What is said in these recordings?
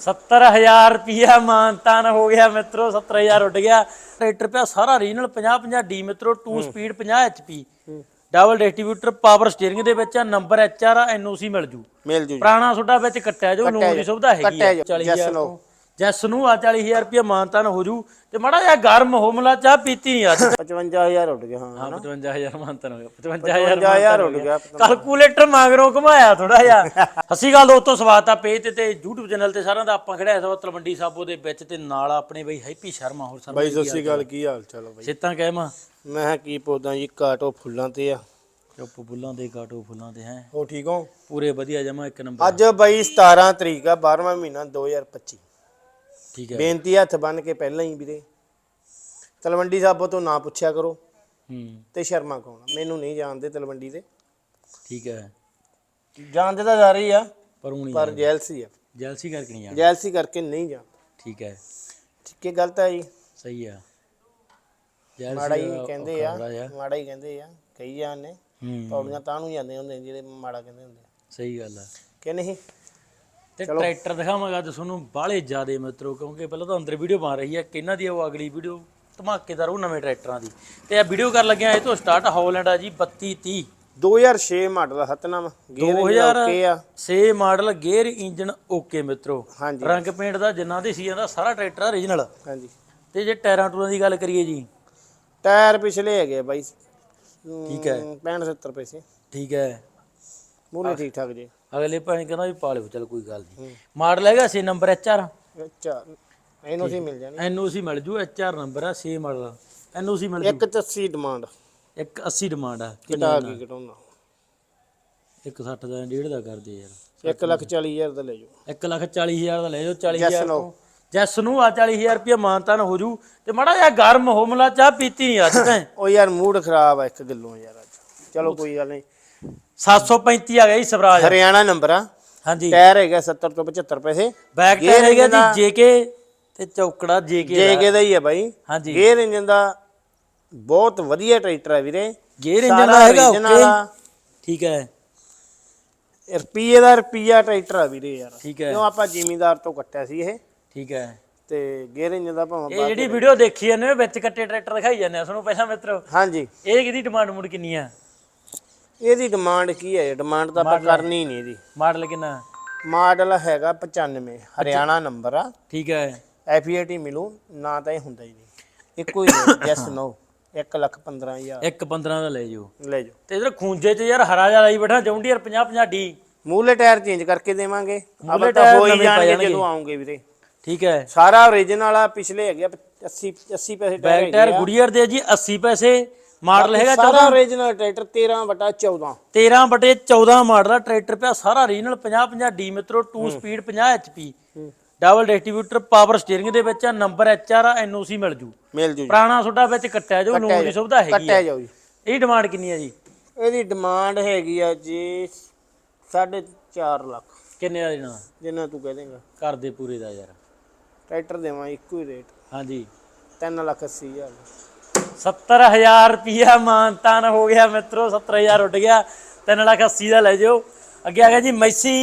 70000 ਰੁਪਿਆ ਮਾਨਤਾਨ ਹੋ ਗਿਆ ਮਿੱਤਰੋ 70000 ਉੱਡ ਗਿਆ। ਟਰੈਕਟਰ ਪਿਆ ਸਾਰਾ ਰੀਜਨਲ 50 50 ਡੀ ਮਿੱਤਰੋ 2 speed 50 HP double distributor power steering ਦੇ ਵਿੱਚ ਆ ਨੰਬਰ ਐਚਆਰ ਆ ਐਨਓਸੀ ਮਿਲ ਜੂ। ਮਿਲ ਜੂ ਪੁਰਾਣਾ ਤੁਹਾਡਾ ਵਿੱਚ ਕੱਟਿਆ ਜੋ ਲੋਨ ਦੀ ਸੁਵਿਧਾ ਹੈਗੀ ਜਾਊ, 40000 yes, no। ਤੋਂ ਜੈਸ ਨੂੰ ਆ 40000 ਰੁਪਿਆ ਮਾਨਤਾਨ ਹੋ ਜੂ ਤੇ ਮੜਾ ਜਿਹਾ ਗਰਮ ਹੋਮਲਾ ਚਾਹ ਪੀਤੀ ਨਹੀਂ ਅੱਜ। 55000 ਉੱਡ ਗਿਆ ਹਾਂ ਹਾਂ 55000 ਮਾਨਤਾਨ ਹੋ ਗਿਆ 55000 55000 ਉੱਡ ਗਿਆ। ਕੈਲਕੂਲੇਟਰ ਮਗਰੋਂ ਘੁਮਾਇਆ ਥੋੜਾ ਜਿਹਾ। ਅਸੀਂ ਗੱਲ ਦੋਸਤੋ ਸਵਾਗਤ ਆ ਪੇਜ ਤੇ ਤੇ YouTube ਚੈਨਲ ਤੇ ਸਾਰਿਆਂ ਦਾ। ਆਪਾਂ ਖੜਿਆ ਇਸ ਤਲਵੰਡੀ ਸਾਬੋ ਦੇ ਵਿੱਚ ਤੇ ਨਾਲ ਆਪਣੇ ਬਈ ਹੈਪੀ ਸ਼ਰਮਾ ਹੋਰ ਸਰ ਬਾਈ ਸ਼੍ਰੀ ਅਕਾਲ ਕੀ ਹਾਲ ਚਾਲ ਬਾਈ? ਸਿੱਤਾਂ ਕਹਿਮਾ ਮੈਂ ਕੀ ਪੌਦਾ ਜੀ ਕਾਟੋ ਫੁੱਲਾਂ ਤੇ ਆ। ਚੁੱਪ ਬੁੱਲਾਂ ਦੇ ਕਾਟੋ ਫੁੱਲਾਂ ਤੇ ਹੈ? ਹੋ ਠੀਕ ਹੋ? ਪੂਰੇ ਵਧੀਆ ਜਮਾ ਇੱਕ ਨੰਬਰ। ਅੱਜ ਬਾਈ 17 ਤਰੀਕ ਆ 12ਵਾਂ ਮਹੀਨਾ 2025 ਠੀਕ ਹੈ। ਬੇਨਤੀ ਹੱਥ ਬੰਨ ਕੇ ਪਹਿਲਾਂ ਹੀ ਵੀਰੇ। ਤਲਵੰਡੀ ਸਾਬੋ ਤੋਂ ਨਾ ਪੁੱਛਿਆ ਕਰੋ ਹੂੰ। ਤੇ ਸ਼ਰਮਾ ਕੌਣ ਆ? ਮੈਨੂੰ ਨਹੀਂ ਜਾਣਦੇ ਤਲਵੰਡੀ ਦੇ। ਠੀਕ ਹੈ। ਜਾਣਦੇ ਤਾਂ ਜਾ ਰਹੀ ਆ ਪਰ ਹੁਣੀ ਪਰ ਜੈਲਸੀ ਆ। ਜੈਲਸੀ ਕਰਕੇ ਨਹੀਂ ਆ ਜੈਲਸੀ ਕਰਕੇ ਨਹੀਂ ਜਾਣ ਠੀਕ ਹੈ। ਠੀਕ ਹੈ ਗਲਤ ਹੈ ਜੀ। ਸਹੀ ਆ। ਜੈਲਸੀ ਮਾੜਾ ਹੀ ਕਹਿੰਦੇ ਆ। ਮਾੜਾ ਹੀ ਕਹਿੰਦੇ ਆ। ਕਈ ਜਾਣੇ ਹੂੰ। ਪੌੜੀਆਂ ਤਾਂ ਨੂੰ ਜਾਂਦੇ ਹੁੰਦੇ ਨੇ ਜਿਹੜੇ ਮਾੜਾ ਕਹਿੰਦੇ ਹੁੰਦੇ ਆ। ਸਹੀ ਗੱਲ ਆ। ਕਿ ਨਹੀਂ? ਤੇ ਟਰੈਕਟਰ ਦਿਖਾਵਾਂਗਾ ਅੱਜ ਤੁਹਾਨੂੰ ਬਾਹਲੇ ਜ਼ਿਆਦੇ ਮਿੱਤਰੋ ਕਿਉਂਕਿ ਪਹਿਲਾਂ ਤਾਂ ਅੰਦਰ ਵੀਡੀਓ ਬਣ ਰਹੀ ਹੈ ਕਿਹਨਾਂ ਦੀ ਉਹ ਅਗਲੀ ਵੀਡੀਓ ਧਮਾਕੇਦਾਰ ਉਹ ਨਵੇਂ ਟਰੈਕਟਰਾਂ ਦੀ। ਤੇ ਇਹ ਵੀਡੀਓ ਕਰ ਲੱਗਿਆ ਇਹ ਤੋਂ ਸਟਾਰਟ ਹੌਲੈਂਡ ਆ ਜੀ 3230 2006 ਮਾਡਲ ਹਤਨਾਮ ਗੇਅਰ 2000 ਓਕੇ ਆ। 6 ਮਾਡਲ ਗੇਅਰ ਇੰਜਨ ਓਕੇ ਮਿੱਤਰੋ। ਰੰਗ ਪੇਂਟ ਦਾ ਜਿੰਨਾ ਦੇ ਸੀ ਜਾਂਦਾ ਸਾਰਾ ਟਰੈਕਟਰ ਓਰੀਜਨਲ ਹਾਂਜੀ। ਤੇ ਜੇ ਟਾਇਰਾਂ ਟੂਰਾਂ ਦੀ ਗੱਲ ਕਰੀਏ ਜੀ। ਟਾਇਰ ਪਿਛਲੇ ਹੈਗੇ ਬਾਈ। ਠੀਕ ਹੈ। 65 70 ਪੈਸੇ। ਠੀਕ ਹੈ। ਮੂਲੇ ਠੀਕ ਠਾਕ ਜੀ। ਅਗਲੇ ਭਾਈ ਕਹਿੰਦਾ ਵੀ ਪਾ ਲਿਓ ਚਲ ਕੋਈ ਗੱਲ ਨਹੀਂ ਮਾਡਲ ਹੈਗਾ 6 ਨੰਬਰ ਐਚਆਰ ਅੱਛਾ ਇਹਨੂੰ ਸੀ ਮਿਲ ਜਾਣੀ। ਐਨਓਸੀ ਮਿਲ ਜੂ ਨੰਬਰ ਆ 6 ਮਾਡਲ ਐਨਓਸੀ ਮਿਲ ਜੂ। ਇੱਕ 80 ਡਿਮਾਂਡ ਇੱਕ 80 ਡਿਮਾਂਡ ਆ ਘਟਾ ਕੇ ਘਟਾਉਣਾ। ਇੱਕ 60 ਦਾ ਡੇਢ ਦਾ ਕਰਦੇ ਯਾਰ। 1 ਲੱਖ 40 ਹਜ਼ਾਰ ਦਾ ਲੈ ਜਾਓ। 1 ਲੱਖ 40 ਹਜ਼ਾਰ ਦਾ ਲੈ ਜਾਓ 40 ਹਜ਼ਾਰ ਤੋਂ। ਜੈਸ ਨੂੰ ਆ 40 ਹਜ਼ਾਰ ਰੁਪਏ ਮਾਨਤਾਨ ਹੋ ਜੂ। ਤੇ ਮੜਾ ਜਿਹਾ ਗਰਮ ਹੋਮਲਾ ਚਾਹ ਪੀਤੀ ਨਹੀਂ ਅੱਜ ਤੈਂ। ਉਹ ਯਾਰ ਮੂਡ ਖਰਾਬ ਆ ਇੱਕ ਗੱਲੋਂ ਯਾਰ ਅੱਜ। ਚਲੋ ਕੋਈ ਗੱਲ ਨਹੀਂ 735 ਆ ਗਿਆ ਜੀ ਸਵਰਾਜ। ਹਰਿਆਣਾ ਨੰਬਰ ਆ। ਹਾਂਜੀ। ਟਾਇਰ ਹੈਗਾ 70 ਤੋਂ 75 ਪੈਸੇ। ਬੈਕ ਟਾਇਰ ਹੈਗਾ ਜੀ ਜੇਕੇ ਤੇ ਚੌਕੜਾ ਜੇਕੇ ਜੇ ਕੇ ਦਾ ਹੀ ਆ ਬਾਈ। ਹਾਂਜੀ। ਗੇਅਰ ਇੰਜਨ ਦਾ ਬਹੁਤ ਵਧੀਆ ਟਰੈਕਟਰ ਹੈ ਵੀਰੇ। ਗੇਅਰ ਇੰਜਨ ਦਾ ਹੈਗਾ ਓਕੇ। ਠੀਕ ਹੈ। ਰੁਪਈਏ ਦਾ ਰੁਪਈਆ ਟਰੈਕਟਰ ਆ ਵੀਰੇ ਯਾਰ। ਠੀਕ ਹੈ। ਕਿਉਂ ਆਪਾਂ ਜ਼ਿਮੀਂਦਾਰ ਤੋਂ ਕੱਟਿਆ ਸੀ ਇਹ। ਠੀਕ ਹੈ। ਤੇ ਗੇਅਰ ਇੰਜਨ ਦਾ ਭਾਵੇਂ ਇਹ ਜਿਹੜੀ ਵੀਡੀਓ ਦੇਖੀ ਜਾਂਦੇ ਹੋ ਵਿੱਚ ਕੱਟੇ ਟਰੈਕਟਰ ਦਿਖਾਈ ਜਾਂਦੇ ਆ ਤੁਹਾਨੂੰ ਪਹਿਲਾਂ ਮਿੱਤਰੋ। ਹਾਂਜੀ। ਇਹ ਕਿਹਦੀ ਡਿਮਾਂਡ ਮੁੜ ਕਿੰਨੀ ਆ? ਇਹਦੀ ਡਿਮਾਂਡ ਕੀ ਹੈ? ਡਿਮਾਂਡ ਤਾਂ ਆਪਾਂ ਕਰਨੀ ਨਹੀਂ ਇਹਦੀ। ਮਾਡਲ ਕਿੰਨਾ ਮਾਡਲ ਹੈਗਾ 95 ਹਰਿਆਣਾ ਨੰਬਰ ਆ। ਠੀਕ ਹੈ। ਐਫੀਏਟੀ ਮਿਲੂ ਨਾ ਤਾਂ ਇਹ ਹੁੰਦਾ ਹੀ ਨਹੀਂ। ਇੱਕੋ ਹੀ ਜੈਸ ਨੋ 1 ਲੱਖ 15000 ਇੱਕ 15 ਦਾ ਲੈ ਜਾਓ। ਲੈ ਜਾਓ। ਤੇ ਇਧਰ ਖੂੰਜੇ 'ਚ ਯਾਰ ਹਰਾ ਜਿਹਾ ਲਾਈ ਬੈਠਾ ਜੌਂਡੀਅਰ 50 50 ਡੀ ਮੂਲੇ ਟਾਇਰ ਚੇਂਜ ਕਰਕੇ ਦੇਵਾਂਗੇ। ਆਪਾਂ ਤਾਂ ਟਾਇਰ ਹੋ ਹੀ ਜਾਣਗੇ। ਜਦੋਂ ਆਉਂਗੇ ਵੀਰੇ। ਠੀਕ ਹੈ। ਸਾਰਾ ਓਰੀਜਨਲ ਆ ਪਿਛਲੇ ਹੈਗੇ ਆ 80 80 ਪੈਸੇ ਟਾਇਰ ਬੈਕ ਟਾਇਰ ਗੁੜੀਅਰ ਦੇ ਜੀ 80 ਪੈਸੇ। ਮਾਡਲ ਹੈਗਾ ਸਾਰਾ ਓਰੀਜਨਲ ਟਰੈਕਟਰ 13 ਬਟਾ 14 13 ਬਟੇ 14 ਮਾਡਲ ਦਾ ਟਰੈਕਟਰ ਪਿਆ ਸਾਰਾ ਰੀਜਨਲ 50 50 ਡੀ ਮਿੱਤਰੋ 2 speed 50 HP double distributor power steering ਦੇ ਵਿੱਚ ਆ ਨੰਬਰ ਐਚਆਰ ਆ ਐਨਓਸੀ ਮਿਲ ਜੂ। ਮਿਲ ਜੂ ਪੁਰਾਣਾ ਤੁਹਾਡਾ ਵਿੱਚ ਕੱਟਿਆ ਜੋ ਲੋਨ ਦੀ ਸੁਵਿਧਾ ਹੈਗੀ ਕੱਟਿਆ ਆ ਜਾਓ ਜੀ। ਇਹ ਡਿਮਾਂਡ ਕਿੰਨੀ ਹੈ ਜੀ? ਇਹਦੀ ਡਿਮਾਂਡ ਹੈਗੀ ਆ ਜੀ 4.5 ਲੱਖ। ਕਿੰਨੇ ਦਾ ਦੇਣਾ? ਜਿੰਨਾ ਤੂੰ ਕਹਿ ਦੇਂਗਾ। ਘਰ ਦੇ ਪੂਰੇ ਦਾ ਯਾਰ। ਟਰੈਕਟਰ ਦੇਵਾਂ ਇੱਕੋ ਹੀ ਰੇਟ ਹਾਂਜੀ। 3 ਲੱਖ 80 ਹਜ਼ਾਰ। 70000 ਰੁਪਿਆ ਮਾਨਤਾਨ ਹੋ ਗਿਆ ਮਿੱਤਰੋ 70000 ਉੱਡ ਗਿਆ। 3 ਲੱਖ 80 ਦਾ ਲੈ ਜਾਓ। ਅੱਗੇ ਆ ਗਿਆ ਜੀ ਮੈਸੀ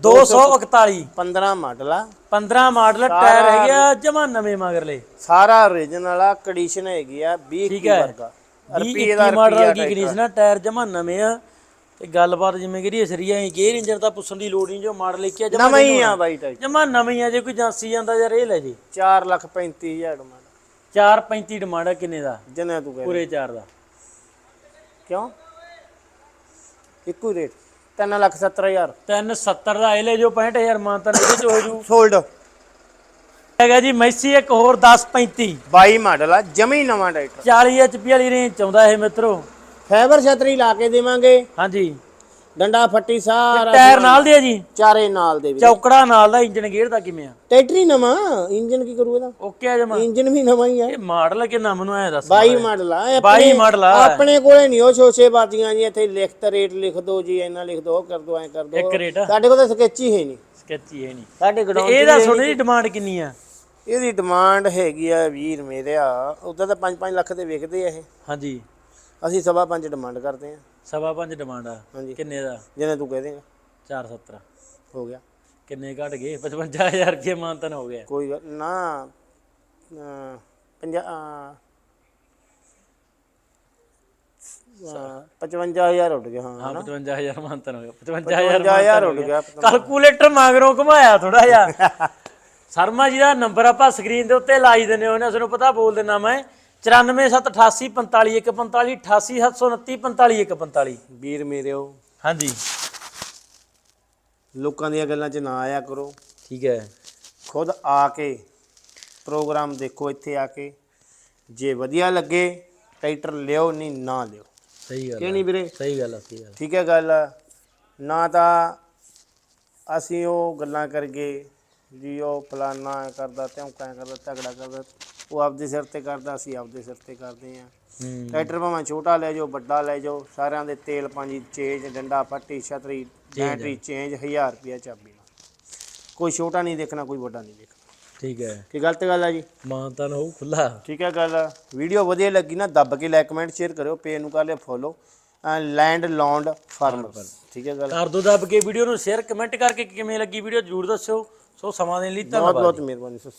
241 15 ਮਾਡਲ ਆ। 15 ਮਾਡਲ ਟਾਇਰ ਹੈਗੇ ਆ ਜਮਾ ਨਵੇਂ ਮਗਰਲੇ ਸਾਰਾ ਓਰੀਜਨਲ ਆ ਕੰਡੀਸ਼ਨ ਹੈਗੀ ਆ 20 ਠੀਕ ਕੀ ਵਰਗਾ। 20 ਰੁਪਏ ਦਾ ਮਾਡਲ ਕੀ ਕੰਡੀਸ਼ਨ ਆ ਟਾਇਰ ਜਮਾ ਨਵੇਂ ਆ। ਤੇ ਗੱਲਬਾਤ ਜਿਵੇਂ ਕਿ ਸਰੀਆ ਹੀ ਗੇਅਰ ਇੰਜਨ ਤਾਂ ਪੁੱਛਣ ਦੀ ਲੋੜ ਨਹੀਂ ਜੋ ਮਾਡਲ ਲਿਖਿਆ ਜਮਾ ਨਵਾਂ ਆ। ਬਾਈ ਟਰੈਕਟਰ ਜਮਾ ਨਵੀਂ ਆ ਜੇ ਕੋਈ ਜਾਂਸੀ ਜਾਂਦਾ ਯਾਰ ਇਹ ਲੈ ਜੀ। 4 ਲੱਖ 35 ਹਜ਼ਾਰ ਡਿਮਾਂਡ 435 ਡਿਮਾਂਡ ਆ ਕਿੰਨੇ ਦਾ? ਜਿੰਨਾ ਤੂੰ ਕਹਿ ਪੂਰੇ 4 ਦਾ। ਕਿਉਂ? ਇੱਕੋ ਰੇਟ 3 ਲੱਖ 70 ਹਜ਼ਾਰ। 370 ਦਾ ਇਹ ਲੈ ਜੋ 65000 ਮਾਨਤਾਨ ਇਹਦੇ ਚ ਹੋ ਜੂ ਸੋਲਡ ਹੈਗਾ ਜੀ ਮੈਸੀ ਇੱਕ ਹੋਰ 1035 22 ਮਾਡਲ ਆ ਜਮੀ ਨਵਾਂ ਟਰੈਕਟਰ। 40 HP ਵਾਲੀ ਰੇਂਜ ਚ ਆਉਂਦਾ ਇਹ ਮਿੱਤਰੋ। ਫਾਈਬਰ ਛਤਰੀ ਲਾ ਕੇ ਦੇਵਾਂਗੇ। ਹਾਂਜੀ। ਡੰਡਾ ਫੱਟੀ ਸਾਰਾ ਟਾਇਰ ਨਾਲ ਦੇ ਆ ਜੀ? ਚਾਰੇ ਨਾਲ ਦੇ ਵੀ ਚੌਕੜਾ ਨਾਲ ਦਾ ਇੰਜਨ ਗੇਅਰ ਦਾ ਕਿਵੇਂ ਆ? ਟਰੈਕਟਰ ਹੀ ਨਵਾਂ ਇੰਜਨ ਕੀ ਕਰੂ ਇਹਦਾ? ਓਕੇ ਆ ਜਮਾ। ਇੰਜਨ ਵੀ ਨਵਾਂ ਹੀ ਆ। ਇਹ ਮਾਡਲ ਕਿੰਨਾ ਮੈਨੂੰ ਐ ਦੱਸ 22 ਮਾਡਲ ਆ ਇਹ 22 ਮਾਡਲ ਆ। ਆਪਣੇ ਕੋਲੇ ਨਹੀਂ ਉਹ ਛੋਛੇ ਬਾਤੀਆਂ ਜੀ ਇੱਥੇ ਲਿਖਤ ਰੇਟ ਲਿਖ ਦੋ ਜੀ ਇੰਨਾ ਲਿਖ ਦੋ ਕਰ ਦੋ ਐ ਕਰ ਦੋ। ਇੱਕ ਰੇਟ ਸਾਡੇ ਕੋਲ ਤਾਂ ਸਕੈਚ ਹੀ ਹੈ ਨਹੀਂ। ਸਕੈਚੀ ਹੈ ਨਹੀਂ। ਸਾਡੇ ਤੇ ਗਡਾਊਨ ਇਹਦਾ ਸੁਣ ਦੀ ਡਿਮਾਂਡ ਕਿੰਨੀ ਆ? ਇਹਦੀ ਡਿਮਾਂਡ ਹੈਗੀ ਆ ਵੀਰ ਮੇਰਿਆ ਉਦਾਂ ਤਾਂ 5-5 ਲੱਖ ਦੇ ਵਿਕਦੇ ਆ ਇਹ। ਹਾਂਜੀ। ਅਸੀਂ ਸਵਾ ਪੰਜ ਡਿਮਾਂਡ ਕਰਦੇ ਆ। ਸਵਾ ਪੰਜ ਡਿਮਾਂਡ ਆ। ਹਾਂਜੀ। ਕਿੰਨੇ ਦਾ? ਜਿਵੇਂ ਤੂੰ ਕਹਿ ਦੇਗਾ 470 ਹੋ ਗਿਆ। ਕਿੰਨੇ ਘਟ ਗਏ? 55000 ਰੁਪਏ ਮਾਨਤਨ ਹੋ ਗਿਆ। ਕੋਈ ਗੱਲ- ਨਾ ਪੰਜਾ ਅਹ, ਅਹ, 55000 ਉੱਡ ਗਿਆ ਹਾਂ ਹਾਂ 55000 ਮਾਨਤਨ ਹੋ ਗਿਆ। 55000 55000 ਉੱਡ ਗਿਆ। ਕੈਲਕੂਲੇਟਰ ਮੰਗਰੋਂ ਘੁਮਾਇਆ ਥੋੜਾ ਜਿਹਾ। ਸ਼ਰਮਾ ਜੀ ਦਾ ਨੰਬਰ ਆਪਾਂ ਸਕਰੀਨ ਦੇ ਉੱਤੇ ਲਾਈ ਦਿੰਨੇ ਹੋਨੇ ਤੁਹਾਨੂੰ ਪਤਾ ਬੋਲ ਦਿੰਨਾ ਮੈਂ। 9478845145 88729 ਵੀਰ ਮੇਰਿਓ ਹਾਂਜੀ। ਲੋਕਾਂ ਦੀਆਂ ਗੱਲਾਂ 'ਚ ਨਾ ਆਇਆ ਕਰੋ। ਠੀਕ ਹੈ। ਖੁਦ ਆ ਕੇ ਪ੍ਰੋਗਰਾਮ ਦੇਖੋ ਇੱਥੇ ਆ ਕੇ। ਜੇ ਵਧੀਆ ਲੱਗੇ ਟਰੈਕਟਰ ਲਿਓ ਨਹੀਂ ਨਾ ਲਿਓ। ਸਹੀ ਗੱਲ ਕਿ ਨਹੀਂ ਵੀਰੇ? ਸਹੀ ਗੱਲ ਆ, ਸਹੀ ਗੱਲ ਠੀਕ ਹੈ ਗੱਲ। ਨਾ ਤਾਂ ਅਸੀਂ ਉਹ ਗੱਲਾਂ ਕਰਗੇ ਜੀ ਉਹ ਫਲਾਨਾ ਕਰਦਾ ਧਮਕਾ ਕਰਦਾ ਝਗੜਾ ਕਰਦਾ। ਉਹ ਆਪਦੇ ਸਿਰ ਤੇ ਕਰਦਾ ਅਸੀਂ ਆਪਦੇ ਸਿਰ ਤੇ ਕਰਦੇ ਆਂ। ਹੂੰ। ਟਰੈਕਟਰ ਭਾਵੇਂ ਛੋਟਾ ਲੈ ਜਾਓ ਵੱਡਾ ਲੈ ਜਾਓ ਸਾਰਿਆਂ ਦੇ ਤੇਲ ਪਾਣੀ ਚੇਂਜ ਡੰਡਾ ਪੱਟੀ ਛਤਰੀ ਬੈਟਰੀ ਚੇਂਜ 1000 ਰੁਪਿਆ ਚਾਬੀ ਨਾਲ ਕੋਈ ਛੋਟਾ ਨਹੀਂ ਦੇਖਣਾ ਕੋਈ ਵੱਡਾ ਨਹੀਂ ਦੇਖਣਾ। ਠੀਕ ਹੈ। ਕੀ ਗਲਤ ਗੱਲ ਆ ਜੀ? ਮਾਨਤਨ ਹੋਊ ਖੁੱਲਾ ਠੀਕ ਹੈ ਗੱਲ। ਵੀਡੀਓ ਵਧੀਆ ਲੱਗੀ ਨਾ ਦੱਬ ਕੇ ਲਾਈਕ ਕਮੈਂਟ ਸ਼ੇਅਰ ਕਰਿਓ ਪੇਜ ਨੂੰ ਕਰ ਲਿਓ ਫੋਲੋ ਲੈਂਡ ਲੌਂਡ ਫਾਰਮਰ ਠੀਕ ਹੈ ਗੱਲ। ਕਰ ਦੋ ਦੱਬ ਕੇ ਵੀਡੀਓ ਨੂੰ ਸ਼ੇਅਰ ਕਮੈਂਟ ਕਰਕੇ ਕਿਵੇਂ ਲੱਗੀ ਵੀਡੀਓ ਜਰੂਰ ਦੱਸਿਓ। ਸੋ ਸਮਾਂ ਦੇਣ ਲਈ ਬਹੁਤ ਧੰਨਵਾਦ ਬਹੁਤ ਮਿਹਰਬਾਨੀ ਸਤਿ